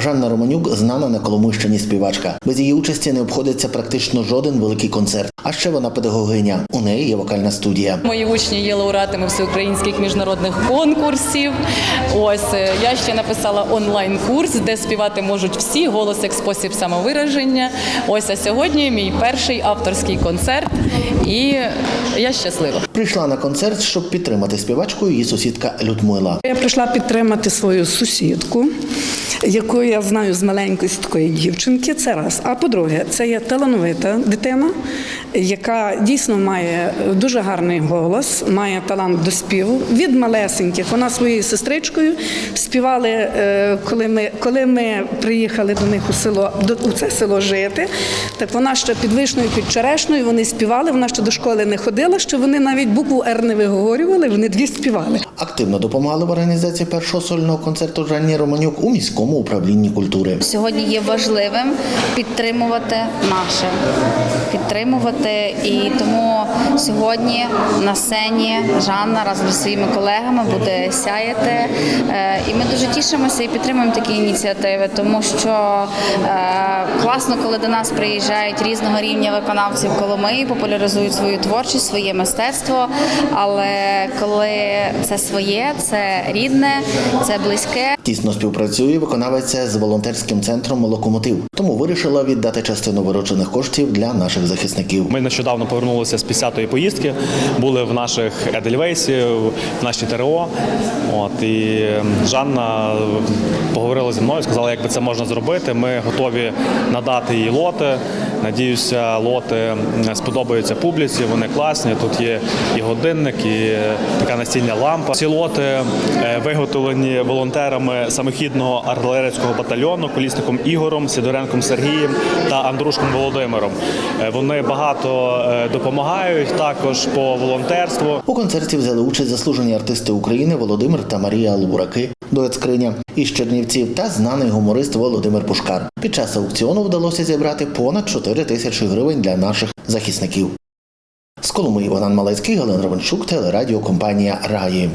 Жанна Романюк знана на Коломийщині співачка. Без її участі не обходиться практично жоден великий концерт. А ще вона педагогиня. У неї є вокальна студія. Мої учні є лауреатами всеукраїнських міжнародних конкурсів. Ось е, я ще написала онлайн-курс, де співати можуть всі голос як спосіб самовираження. Ось а сьогодні мій перший авторський концерт, і я щаслива. Прийшла на концерт, щоб підтримати співачку її сусідка Людмила. Я прийшла підтримати свою сусідку, я знаю з маленької такої дівчинки. Це раз. А по-друге, це є талановита дитина, яка дійсно має дуже гарний голос, має талант до співу. Від малесеньких вона своєю сестричкою співали, е, коли ми, коли ми приїхали до них у село до у це село жити. Так вона ще під вишнею, під черешною вони співали. Вона ще до школи не ходила, що вони навіть букву Р не виговорювали. Вони дві співали. Активно допомагали в організації першого сольного концерту Жанні Романюк у міському управлінні культури. Сьогодні є важливим підтримувати наше, підтримувати. І тому сьогодні на сцені Жанна разом зі своїми колегами буде сяяти. Е, І ми дуже тішимося і підтримуємо такі ініціативи, тому що е, класно, коли до нас приїжджають різного рівня виконавців Коломиї, популяризують свою творчість, своє мистецтво. Але коли це своє, це рідне, це близьке, Тісно співпрацює виконавиця з волонтерським центром Локомотив, тому вирішила віддати частину виручених коштів для наших захисників. Ми нещодавно повернулися з 50-ї поїздки, були в наших Едельвейсі, в нашій ТРО. От і Жанна поговорила зі мною, сказала, як би це можна зробити. Ми готові надати їй лоти. Надіюся, лоти сподобаються публіці. Вони класні. Тут є і годинник, і така настільна лампа. Ці лоти е, виготовлені волонтерами самохідного артилерійського батальйону, колісником Ігорем, Сидоренком Сергієм та Андрушком Володимиром. Е, Вони багато е, допомагають також по волонтерству. У концерті взяли участь заслужені артисти України Володимир та Марія Лубураки, дует із Чернівців та знаний гуморист Володимир Пушкар. Під час аукціону вдалося зібрати понад 4 тисячі гривень для наших захисників. З Коломиї Богдан Малецький, Галина Ровенчук, телерадіокомпанія Раї.